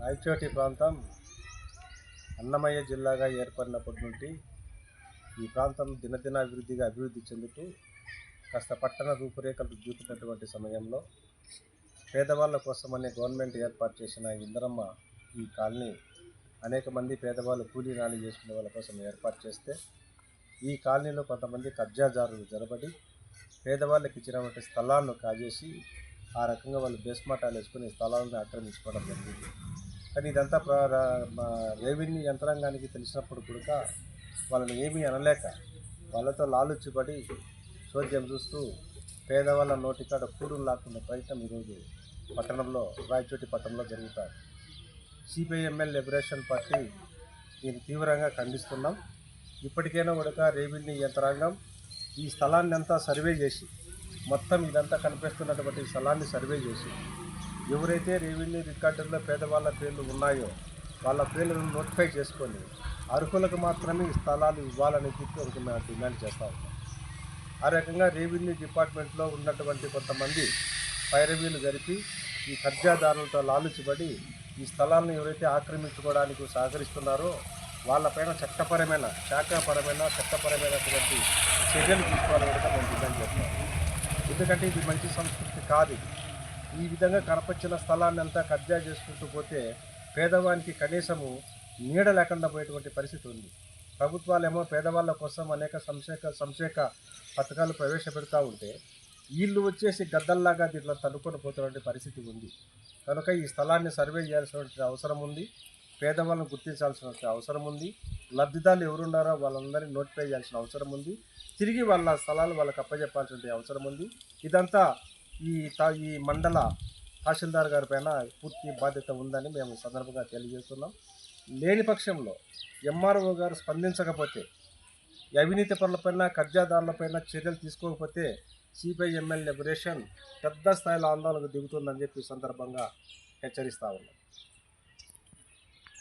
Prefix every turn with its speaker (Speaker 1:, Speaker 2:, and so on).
Speaker 1: రాయచోటి ప్రాంతం అన్నమయ్య జిల్లాగా ఏర్పడినప్పటి నుండి ఈ ప్రాంతం దినదిన అభివృద్ధిగా అభివృద్ధి చెందుతూ కాస్త పట్టణ రూపురేఖలు చూపినటువంటి సమయంలో పేదవాళ్ళ కోసమని గవర్నమెంట్ ఏర్పాటు చేసిన ఇందరమ్మ ఈ కాలనీ అనేక మంది పేదవాళ్ళు కూలీ నాలి చేసుకునే వాళ్ళ కోసం ఏర్పాటు చేస్తే ఈ కాలనీలో కొంతమంది కబ్జాదారులు జరబడి పేదవాళ్ళకి ఇచ్చినటువంటి స్థలాలను కాజేసి ఆ రకంగా వాళ్ళు బేస్మాటాలు వేసుకుని స్థలాలను ఆక్రమించుకోవడం జరిగింది. కానీ ఇదంతా ప్ర- రెవెన్యూ యంత్రాంగానికి తెలిసినప్పుడు కూడా వాళ్ళని ఏమీ అనలేక వాళ్ళతో లాలుచ్చిపడి చోద్యం చూస్తూ పేదవాళ్ళ నోటికాడ కూడులు లాక్కున్న ప్రయత్నం ఈరోజు పట్టణంలో రాయచోటి పట్టణంలో జరుగుతాయి సిపిఐఎంఎల్ లిబరేషన్ పార్టీ దీన్ని తీవ్రంగా ఖండిస్తున్నాం. ఇప్పటికైనా కూడా రెవెన్యూ యంత్రాంగం ఈ స్థలాన్ని అంతా సర్వే చేసి మొత్తం ఇదంతా కనిపిస్తున్నటువంటి స్థలాన్ని సర్వే చేసి ఎవరైతే రెవెన్యూ రికార్డుల్లో పేదవాళ్ళ పేర్లు ఉన్నాయో వాళ్ళ పేర్లను నోటిఫై చేసుకొని అర్హులకు మాత్రమే ఈ స్థలాలు ఇవ్వాలని చెప్పి ఒక మేము డిమాండ్ చేస్తూ ఉన్నాం ఆ రకంగా రెవెన్యూ డిపార్ట్మెంట్లో ఉన్నటువంటి కొంతమంది పైరవీలు జరిపి ఈ కబ్జాదారులతో లాలుచిపడి ఈ స్థలాలను ఎవరైతే ఆక్రమించుకోవడానికి సహకరిస్తున్నారో వాళ్ళపైన చట్టపరమైన శాఖాపరమైన చట్టపరమైనటువంటి చర్యలు తీసుకోవాలని కూడా మేము డిమాండ్ చేస్తాం ఎందుకంటే ఇది మంచి సంస్కృతి కాదు ఇది. ఈ విధంగా కనపచ్చిన స్థలాన్ని అంతా కబ్జా చేసుకుంటూ పోతే పేదవానికి కనీసము నీడ లేకుండా పోయేటువంటి పరిస్థితి ఉంది. ప్రభుత్వాలేమో పేదవాళ్ళ కోసం అనేక సంక్షేక సంక్షేక పథకాలు ప్రవేశపెడతా ఉంటే వీళ్ళు వచ్చేసి గద్దల్లాగా దీంట్లో తన్నుకొని పోతున్నటువంటి పరిస్థితి ఉంది. కనుక ఈ స్థలాన్ని సర్వే చేయాల్సినటువంటి అవసరం ఉంది. పేదవాళ్ళను గుర్తించాల్సిన అవసరం ఉంది. లబ్ధిదారులు ఎవరున్నారో వాళ్ళందరినీ నోటిఫై చేయాల్సిన అవసరం ఉంది. తిరిగి వాళ్ళ స్థలాలు వాళ్ళకి అప్పచెప్పాల్సిన అవసరం ఉంది. ఇదంతా ఈ తా- ఈ మండల తహసీల్దార్ గారి పైన పూర్తి బాధ్యత ఉందని మేము సందర్భంగా తెలియజేస్తున్నాం. లేని పక్షంలో ఎంఆర్ఓ గారు స్పందించకపోతే అవినీతి పనులపైన కబ్జాదారులపైన చర్యలు తీసుకోకపోతే సిపిఐ ఎమ్మెల్యే లిబరేషన్ పెద్ద స్థాయిలో ఆందోళనకు దిగుతుందని చెప్పి సందర్భంగా హెచ్చరిస్తా ఉన్నాం.